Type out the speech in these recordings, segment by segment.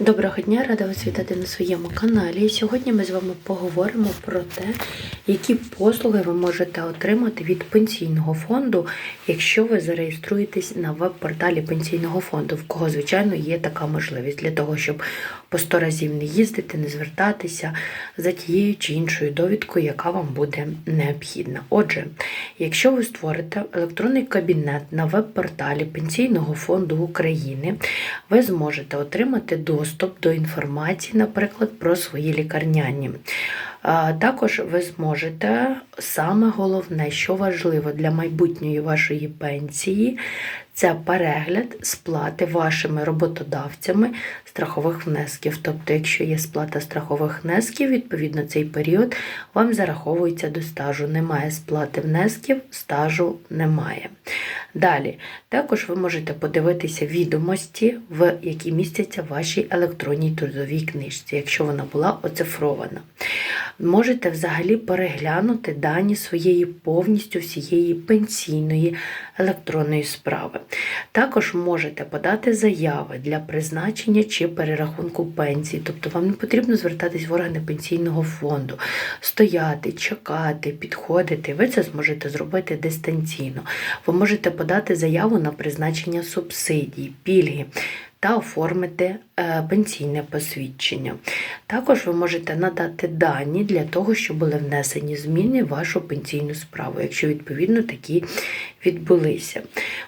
Доброго дня, рада вас вітати на своєму каналі. Сьогодні ми з вами поговоримо про те, які послуги ви можете отримати від пенсійного фонду, якщо ви зареєструєтесь на веб-порталі пенсійного фонду, в кого, звичайно, є така можливість для того, щоб по 100 разів не їздити, не звертатися за тією чи іншою довідкою, яка вам буде необхідна. Отже, якщо ви створите електронний кабінет на веб-порталі Пенсійного фонду України, ви зможете отримати доступ до інформації, наприклад, про свої лікарняні. Також ви зможете саме головне, що важливо для майбутньої вашої пенсії, це перегляд сплати вашими роботодавцями страхових внесків. Тобто, якщо є сплата страхових внесків, відповідно цей період вам зараховується до стажу. Немає сплати внесків, стажу немає. Далі, також ви можете подивитися відомості, в які містяться вашій електронній трудовій книжці, якщо вона була оцифрована. Можете взагалі переглянути дані своєї повністю всієї пенсійної електронної справи. Також можете подати заяви для призначення чи перерахунку пенсії, тобто вам не потрібно звертатись в органи пенсійного фонду, стояти, чекати, підходити. Ви це зможете зробити дистанційно. Ви можете подати заяву на призначення субсидій, пільги. Та оформити пенсійне посвідчення. Також ви можете надати дані для того, щоб були внесені зміни в вашу пенсійну справу, якщо відповідно такі відбулися.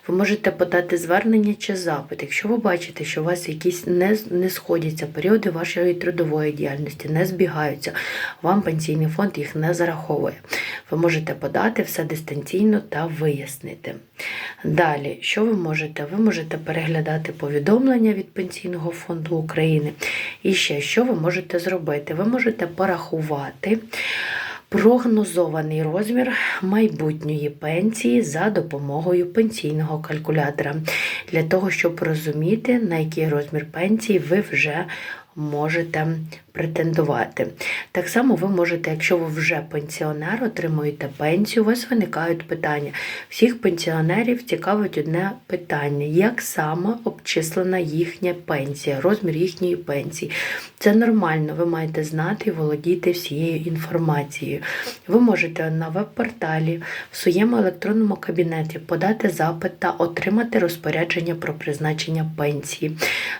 Ви можете подати звернення чи запит, якщо ви бачите, що у вас якісь не, не сходяться періоди вашої трудової діяльності, не збігаються, вам пенсійний фонд їх не зараховує. Ви можете подати все дистанційно та вияснити. Далі, що ви можете? Ви можете переглядати повідомлення від Пенсійного фонду України. І ще що ви можете зробити? Ви можете порахувати прогнозований розмір майбутньої пенсії за допомогою пенсійного калькулятора, для того, щоб розуміти, на який розмір пенсії ви вже можете претендувати. Так само ви можете, якщо ви вже пенсіонер, отримуєте пенсію, у вас виникають питання. Всіх пенсіонерів цікавить одне питання: як саме обчислена їхня пенсія, розмір їхньої пенсії. Це нормально, ви маєте знати і володіти всією інформацією. Ви можете на веб-порталі в своєму електронному кабінеті подати запит та отримати розпорядження про призначення пенсії,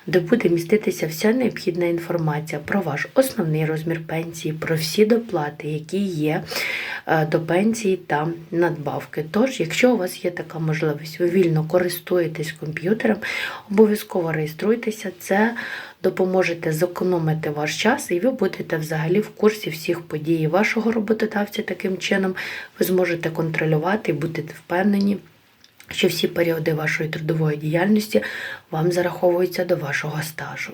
де буде міститися вся необхідна інформація про ваш основний розмір пенсії, про всі доплати, які є е, до пенсії та надбавки. Тож, якщо у вас є така можливість, ви вільно користуєтесь комп'ютером, обов'язково реєструйтеся. Це допоможете зекономити ваш час, і ви будете взагалі в курсі всіх подій вашого роботодавця. Таким чином ви зможете контролювати і будете впевнені. Що всі періоди вашої трудової діяльності вам зараховуються до вашого стажу.